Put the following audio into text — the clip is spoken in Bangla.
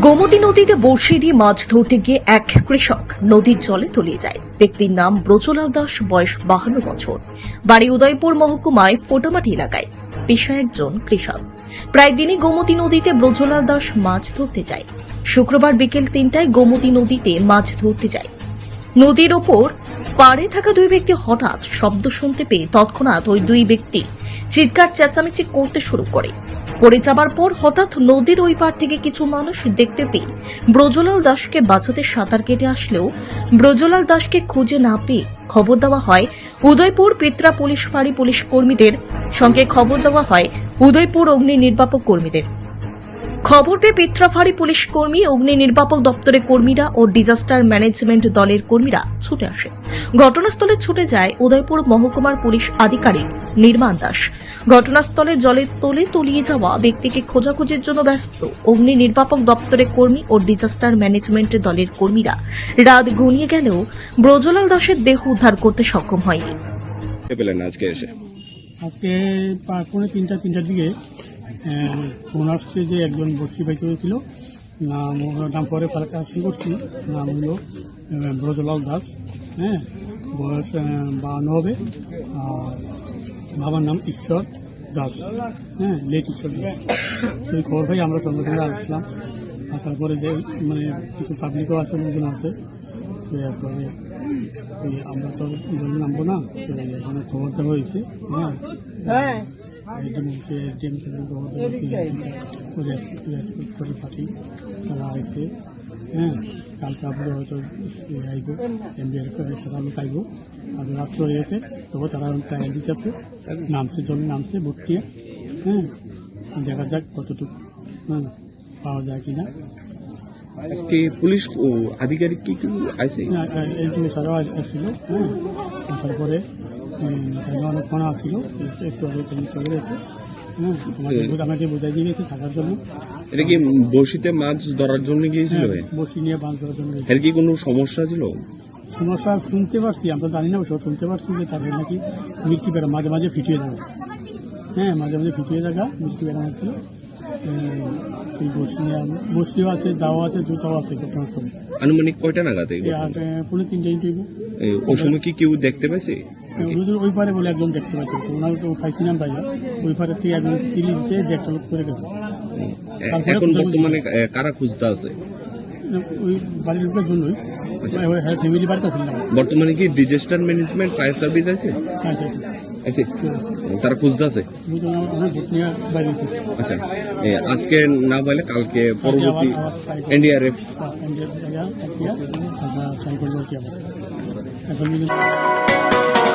গোমতী নদীতে বর্ষি দিয়ে মাছ ধরতে গিয়ে এক কৃষক নদীর জলে তলিয়ে যায়। ব্যক্তির নাম ব্রজলাল দাস, বয়স বাহান্ন বছর। বাড়ি উদয়পুর মহকুমায় ফোটামাটি এলাকায় পেশা একজন কৃষক। প্রায় দিনই গোমতী নদীতে ব্রজলাল দাস মাছ ধরতে যায়। শুক্রবার বিকেল তিনটায় গোমতী নদীতে মাছ ধরতে যায়। নদীর ওপর পাড়ে থাকা দুই ব্যক্তি হঠাৎ শব্দ শুনতে পেয়ে তৎক্ষণাৎ ওই দুই ব্যক্তি চিৎকার, চেঁচামেচি করতে শুরু করে। পড়ে যাবার পর হঠাৎ নদীর ওই পার থেকে কিছু মানুষ দেখতে পেয়ে ব্রজলাল দাসকে বাঁচাতে সাঁতার কেটে আসলেও ব্রজলাল দাসকে খুঁজে না পেয়ে খবর দেওয়া হয়, উদয়পুর পিত্রা পুলিশ ফাঁড়ি পুলিশ কর্মীদের সঙ্গে খবর দেওয়া হয়, উদয়পুর অগ্নি নির্বাপক কর্মীদের। খবর পেয়ে পিত্রাফাড়ি পুলিশ কর্মী অগ্নি নির্বাপক দপ্তরের কর্মীরা ও ডিজাস্টার ম্যানেজমেন্ট দলের কর্মীরা ছুটে আসে। ঘটনাস্থলে ছুটে যায় উদয়পুর মহকুমার পুলিশ আধিকারিক নির্মাণ দাস। ঘটনাস্থলে জলের তলে তলিয়ে যাওয়া ব্যক্তিকে খোঁজাখুঁজির জন্য ব্যস্ত অগ্নি নির্বাপক দপ্তরের কর্মী ও ডিজাস্টার ম্যানেজমেন্ট দলের কর্মীরা রাত ঘনিয়ে গেলেও ব্রজলাল দাসের দেহ উদ্ধার করতে সক্ষম হয়নি। পেলেন আজকে এসে? আজকে পৌনে তিনটা তিনটার দিকে ফোন আসছে যে একজন বাইক হয়েছিল নাম নাম পরে কালেকশন করছি নাম হলো ব্রজলাল দাস হ্যাঁ বয়স আহ, বাহান্ন হবে আর বাবার নাম ঈশ্বর দাস হ্যাঁ লেট ঈশ্বর দাস। সেই খবর ভাই আমরা সঙ্গে সঙ্গে আসলাম আসার পরে যে মানে কিছু পাবলিকও আছে লোকজন আছে তো এরপরে আমরা তো নামবো না। তো এখানে খবর দেওয়া হয়েছে হ্যাঁ। করে পাঠি তারা আইছে হ্যাঁ কালকে আপনার হয়তো আইব এমবিআর করে সকাল লোক আইব আর রাত্র তবে তারা ট্রায়াল দিতেছে নামছে জলে নামছে ভর্তি হ্যাঁ দেখা যাক কতটুকু হ্যাঁ পাওয়া যায় কিনা আজকে পুলিশ আধিকারিক কি কি আইছে? এই আসছিল হ্যাঁ। আসার পরে তারা অনেকক্ষণ আসছিল একটু আগে চলে গেছে হ্যাঁ আমাকে বু- বোঝাই দিয়ে গেছে থাকার জন্য। এটা কি মাছ ধরার জন্য গিয়েছিল? হ্যাঁ, বসি নিয়ে বাঁধ দেওয়ার জন্য। এর কি কোনো সমস্যা ছিল? সমস্যা শুনতে পারছি আমরা জানি না শুনতে পারছি যে তাদের নাকি বেড়া মাঝে মাঝে ফিটিয়ে যাবে হ্যাঁ মাঝে মাঝে ফিটিয়ে থাকা বেড়া ছিল। সেই বসি নিয়ে বসিও আছে আছে জুতাও আছে ঘটনাস্থলে। আনুমানিক কয়টা নাগাদ তিনটে ইন্টারভিউ ওই সময় কি কেউ দেখতে পাইছে? ওই পারে বলে একজন দেখতে পাচ্ছি ওনার তো পাইছিলাম পাইয়া ওই পারে থেকে একজন তিরিশ দিয়ে যে লোক করে গেছে। এখন বর্তমানে কারা খুঁজতে আছে? ওই বাড়ির লোকের জন্যই। হ্যাঁ ফ্যামিলি বাড়িতে ছিলাম বর্তমানে কি ডিজাস্টার ম্যানেজমেন্ট ফায়ার সার্ভিস আছে? হ্যাঁ আছে তারা খুঁজতে আছে? আচ্ছা। আজকে না পাইলে কালকে পরবর্তী এনডিআরএফ